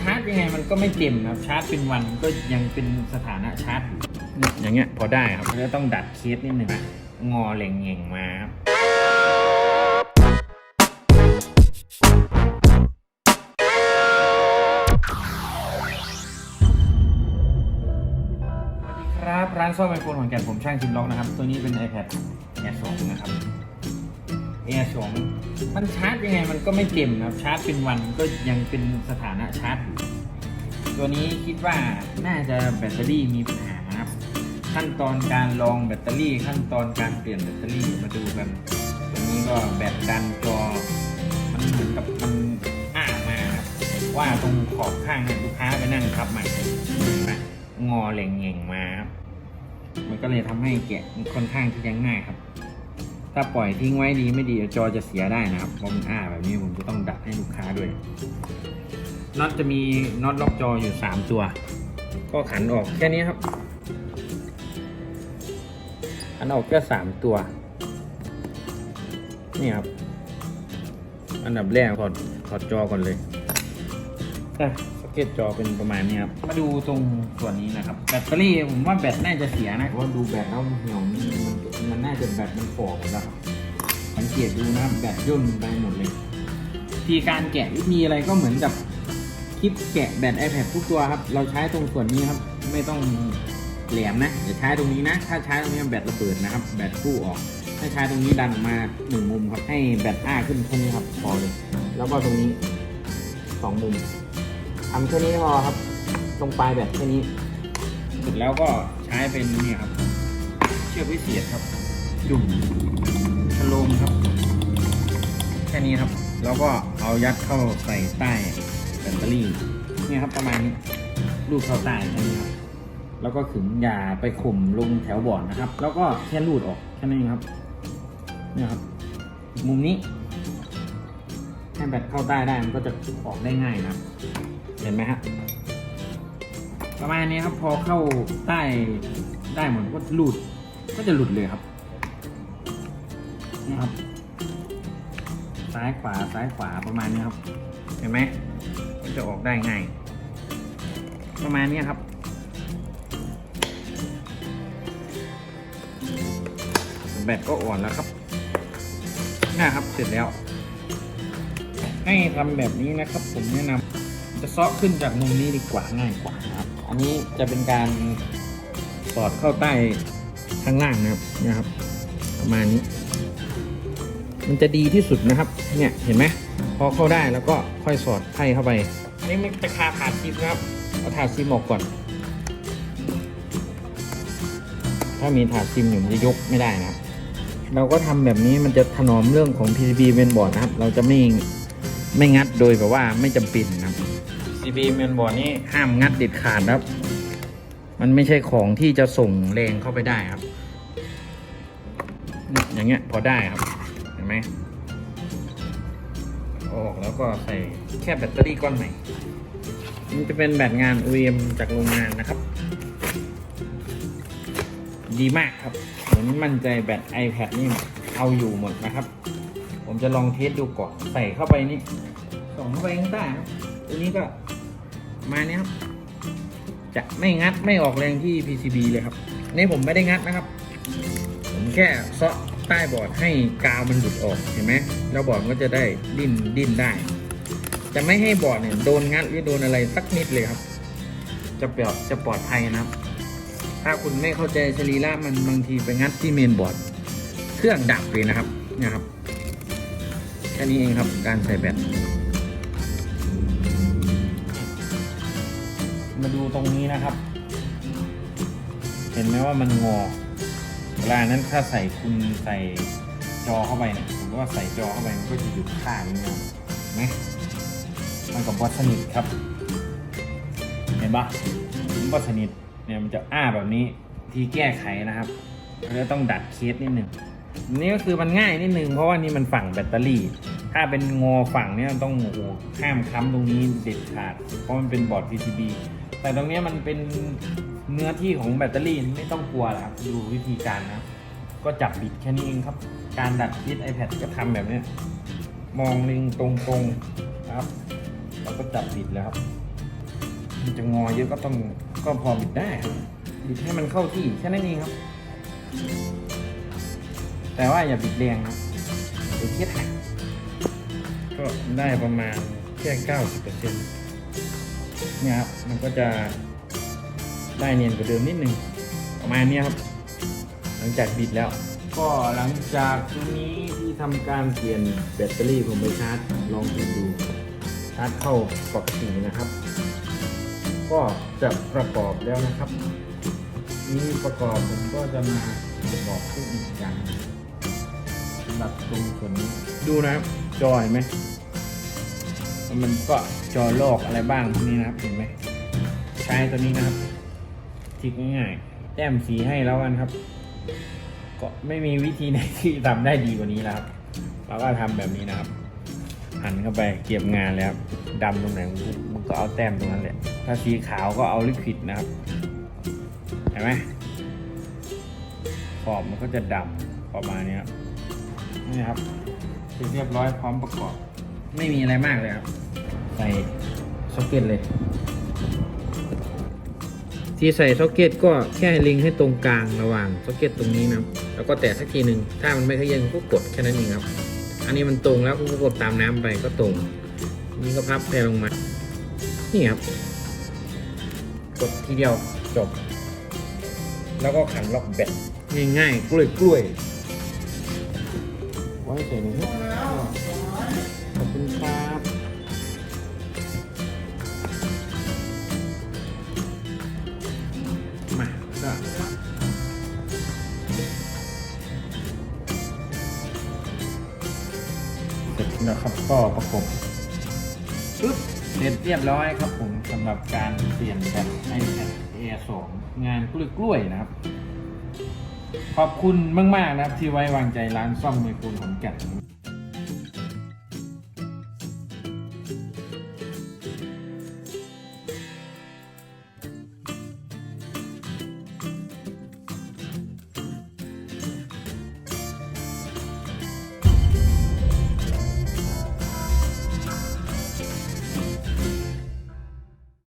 ชาร์จยังไงมันก็ไม่เต็มนะครับชาร์จเป็นวันก็ยังเป็นสถานะชาร์จอยู่อย่างเงี้ยพอได้ครับแล้วต้องดัดเคสนิดหนึ่งนะงอเหล่งเหง่งมาครับครับร้านซ่อมไอโฟนของแกนผมช่างจิมล็อกนะครับ ตัวนี้เป็น iPad Air 2นะครับ Air 2มันชาร์จยังไงมันก็ไม่เต็มนะครับชาร์จเป็นวันก็ยังเป็นสถานะชาร์จอยู่ตัวนี้คิดว่าน่าจะแบตเตอรี่มีปัญหาครับ ขั้นตอนการลองแบตเตอรี่ ขั้นตอนการเปลี่ยนแบตเตอรี่มาดูกันตัวนี้ก็แบตดันจอมันเหมือนกับมันอ้ามาครับว่าตรงขอบข้างลูกค้าไปนั่งทับใหม่เห็นงอเหลงเง่งมาครับมันก็เลยทำให้แกะค่อนข้างที่จะง่ายครับ ถ้าปล่อยทิ้งไว้ดีไม่ดีจอจะเสียได้นะครับเพราะมันอ้าแบบนี้ผมจะต้องดัดให้ลูกค้าด้วยน็อตจะมีน็อตล็อกจออยู่ 3 ตัว ก็ขันออกแค่นี้ครับ ขันออกแค่3ตัว นี่ครับ อันดับแรกถอดถอดจอก่อนเลยอะ เก็ตจอเป็นประมาณนี้ครับ มาดูตรงส่วนนี้นะครับ แบตเตอรี่ผมว่าแบตน่าจะเสียนะเพราะว่าดูแบตแล้วเหี่ยวนี่มันมันน่าจะแบตมันฝ่อหมดแล้วครับสังเกตดูนะครับแบตย่นไปหมดเลยวิธีการแกะวิธีอะไรก็เหมือนกับคลิปแกะแบต iPad ทุกตัวครับ เราใช้ตรงส่วนนี้ครับ ไม่ต้องแหลมนะอย่าใช้ตรงนี้นะ ถ้าใช้ตรงนี้แบตระเบิดนะครับ แบตคู่ออกให้ใช้ตรงนี้ดันออกมาหนึ่งมุมครับ ให้แบตอ้าขึ้นแค่นี้ครับพอเลย แล้วก็ตรงนี้สองมุม ทำแค่นี้พอครับ ตรงปลายแบตแค่นี้เสร็จแล้วก็ใช้เป็นนี่ครับ เชือกวิเศษครับ จุ่มชโลมครับ แค่นี้ครับ แล้วก็เอายัดเข้าใส่ใต้แบตเตอรี่นี่ครับประมาณนี้รูดเข้าใต้แค่นี้ครับแล้วก็ขึงยาไปข่มลงแถวบอร์ดนะครับ แล้วก็แค่รูดออกแค่นั้นเองครับเนี่ยครับ มุมนี้ให้แบตเข้าใต้ได้มันก็จะออกได้ง่ายนะครับ เห็นไหมฮะประมาณนี้ครับพอเข้าใต้ได้หมดก็รูดก็จะหลุดเลยครับนี่ครับ ซ้ายขวาซ้ายขวาประมาณนี้ครับ เห็นไหมก็จะออกได้ง่าย ประมาณนี้ครับแบตก็อ่อนแล้วครับนะครับเสร็จแล้ว ให้ทำแบบนี้นะครับผมแนะนำ จะเซาะขึ้นจากมุมนี้ดีกว่าง่ายกว่านะครับอันนี้จะเป็นการสอดเข้าใต้ข้างล่างนะครับนะครับประมาณนี้ มันจะดีที่สุดนะครับ เนี่ยเห็นไหมพอเข้าได้แล้วก็ค่อยสอดไพ่เข้าไปนนี้มันจะคาถาดซิมครับเอาถาดซิมออกก่อน ถ้ามีถาดซิมอยู่มันจะยกไม่ได้นะครับ เราก็ทำแบบนี้มันจะถนอมเรื่องของ PCB เมนบอร์ดนะครับ เราจะไม่ไม่งัดโดยแบบว่าไม่จำเป็นนะครับ PCB เมนบอร์ดนี่ห้ามงัดเด็ดขาดนะครับ มันไม่ใช่ของที่จะส่งแรงเข้าไปได้ครับ อย่างเงี้ยพอได้ครับ เห็นไหมออกแล้วก็ใส่แค่แบตเตอรี่ก้อนใหม่มันจะเป็นแบตงาน OEM จากโรงงานนะครับ ดีมากครับ ผมมั่นใจแบต iPad นี่เอาอยู่หมดนะครับ ผมจะลองเทสดูก่อน ใส่เข้าไปนี่ส่องเข้าไปข้างใต้ครับตัวนี้ก็ มาเนี้ยครับ จะไม่งัดไม่ออกแรงที่ PCB เลยครับ นี่ผมไม่ได้งัดนะครับ ผมแค่เซาะใต้บอร์ดให้กาวมันหลุดออกเห็นไหมแล้วบอร์ดก็จะได้ดิ้นดิ้นได้ จะไม่ให้บอร์ดเนี่ยโดนงัดหรือโดนอะไรสักนิดเลยครับ จะปลอดจะปลอดภัยนะครับ ถ้าคุณไม่เข้าใจสรีระมันบางทีไปงัดที่เมนบอร์ดเครื่องดับเลยนะครับนี่ยครับแค่นี้เองครับการใส่แบต ตรงนี้นะครับ เห็นไหมว่ามันงอเวลานั้นถ้าใส่คุณใส่จอเข้าไปเนี่ยผมว่าใส่จอเข้าไปมันก็จะหยุดข้างนี้นะครับเห็นไหมมันกับบอสนิทครับ เห็นปะมันบอสนิทเนี่ยมันจะอ้าแบบนี้ที่แก้ไขนะครับเราต้องดัดเคสนิดหนึ่งนี่ก็คือมันง่ายนิดนึงเพราะว่านี่มันฝั่งแบตเตอรี่ ถ้าเป็นงอฝั่งเนี้ยต้องห้ามค้ำตรงนี้เด็ดขาด เพราะมันเป็นบอร์ด PCB แต่ตรงนี้มันเป็นเนื้อที่ของแบตเตอรี่ไม่ต้องกลัวหรอกครับดูวิธีการนะ ก็จับบิดแค่นี้เองครับ การดัดคิด iPad ก็ทำแบบนี้มองลิงตรงๆนะครับแล้วก็จับบิดแล้วครับมันจะงอเยอะก็ต้องก็พอบิดได้ครับบิดให้มันเข้าที่แค่นั้นเองครับ แต่ว่าอย่าบิดแรงนะเดี๋ยวเครียดหักก็ได้ประมาณแค่เก้าสิบเปอร์เซ็นต์ เนี่ยครับมันก็จะได้เนียนกว่าเดิมนิดนึงประมาณนี้ครับ หลังจากบิดแล้ว ก็หลังจากตรงนี้ที่ทำการเปลี่ยนแบตเตอรี่ผมไปชาร์จลองดูดูชาร์จเข้าปกตินะครับ ก็จะประกอบแล้วนะครับ นี่ประกอบผมก็จะมาบอกขึ้นอีกอย่างหนึ่งสำหรับตรงส่วนนี้ดูนะครับจอเห็นไหม มันก็จอโลกอะไรบ้างพวกนี้นะครับเห็นไหมใช้ตัวนี้นะครับทิกง่ายๆแต้มสีให้แล้วกันครับ ก็ไม่มีวิธีไหนที่ทำได้ดีกว่านี้แล้วครับ เราก็ทำแบบนี้นะครับ หันเข้าไปเก็บงานแล้วดำตรงไหนมันก็เอาแต้มตรงนั้นแหละถ้าสีขาวก็เอาลิควิดนะครับเห็นไหมขอบมันก็จะดำประมาณนี้ครับนี่ครับเสร็จเรียบร้อยพร้อมประกอบ ไม่มีอะไรมากเลยครับ ใส่ซ็อกเก็ตเลย ที่ใส่ซ็อกเก็ตก็แค่ลิงให้ตรงกลางระหว่างซ็อกเก็ตตรงนี้นะแล้วก็แตะสักทีหนึ่งถ้ามันไม่ขยันก็กดแค่นั้นเองครับ อันนี้มันตรงแล้วก็กดตามน้ำไปก็ตรง นี่ก็พับแพรลงมา นี่ครับ กดทีเดียวจบ แล้วก็ขันล็อกแบตง่ายๆกล้วยกล้วยๆไว้ใส่ในนี้ คุณครับมาก็เสร็จแล้วครับก็ประกบปึ๊บเสร็จเรียบร้อยครับผมสำหรับการเปลี่ยนแบต iPad Air 2งงานกล้วยๆนะครับ ขอบคุณมาก ๆ นะครับที่ไว้วางใจร้านซ่อมมือปูนขอนแก่น